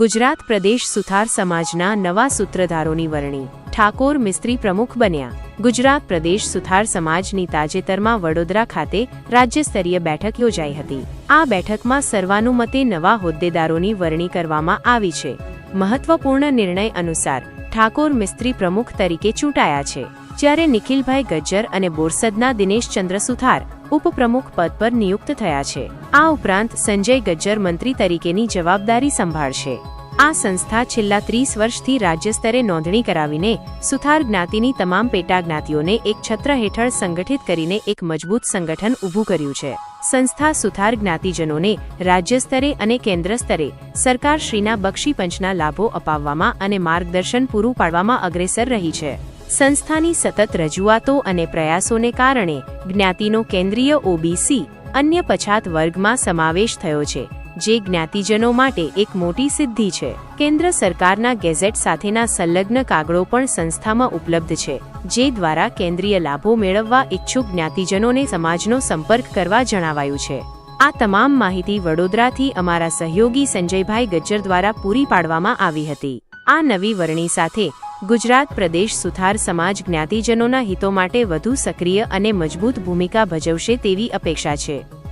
ગુજરાત પ્રદેશ સુથાર સમાજના નવા સૂત્રધારોની વરણી. ઠાકોર મિસ્ત્રી પ્રમુખ બન્યા. ગુજરાત પ્રદેશ સુથાર સમાજની તાજેતરમાં વડોદરા ખાતે રાજ્યસ્તરીય બેઠક યોજાઈ હતી. આ બેઠકમાં સર્વાનુમતે નવા હોદ્દેદારોની વરણી કરવામાં આવી છે. મહત્વપૂર્ણ નિર્ણય અનુસાર ઠાકોર મિસ્ત્રી પ્રમુખ તરીકે ચૂંટાયા છે. જ્યારે નિખિલભાઈ ગજ્જર અને બોરસદના દિનેશ ચંદ્ર સુથાર ઉપપ્રમુખ પદ પર નિયુક્ત થયા છે. આ ઉપરાંત સંજય ગજ્જર મંત્રી તરીકેની જવાબદારી સંભાળશે. આ સંસ્થા છેલ્લા ત્રીસ વર્ષથી રાજ્ય સ્તરે નોંધણી કરાવીને સુથાર જ્ઞાતિની તમામ પેટા જ્ઞાતિઓને એક છત્ર હેઠળ સંગઠિત કરીને એક મજબૂત સંગઠન ઊભું કર્યું છે. સંસ્થા સુથાર જ્ઞાતિજનોને રાજ્ય સ્તરે અને કેન્દ્ર સ્તરે સરકારશ્રીના બક્ષી પંચના લાભો અપાવવામાં અને માર્ગદર્શન પૂરું પાડવામાં અગ્રેસર રહી છે. સંસ્થાની સતત રજૂઆતો અને પ્રયાસોને કારણે જ્ઞાતિનો કેન્દ્રીય ઓબીસી અન્ય પછાત વર્ગમાં સમાવેશ થયો છે, જે જ્ઞાતિજનો માટે એક મોટી સિદ્ધિ છે. કેન્દ્ર સરકારના ગેઝેટ સાથેના સંલગ્ન કાગળો પણ સંસ્થામાં ઉપલબ્ધ છે, જે દ્વારા કેન્દ્રીય લાભો મેળવવા ઈચ્છુક જ્ઞાતિજનોને સમાજનો સંપર્ક કરવા જણાવાયું છે. આ તમામ માહિતી વડોદરાથી અમારા સહયોગી સંજયભાઈ ગજ્જર દ્વારા પૂરી પાડવામાં આવી હતી. આ નવી વરણી સાથે ગુજરાત પ્રદેશ સુથાર સમાજ જ્ઞાતિજનોના હિતો માટે વધુ સક્રિય અને મજબૂત ભૂમિકા ભજવશે તેવી અપેક્ષા છે.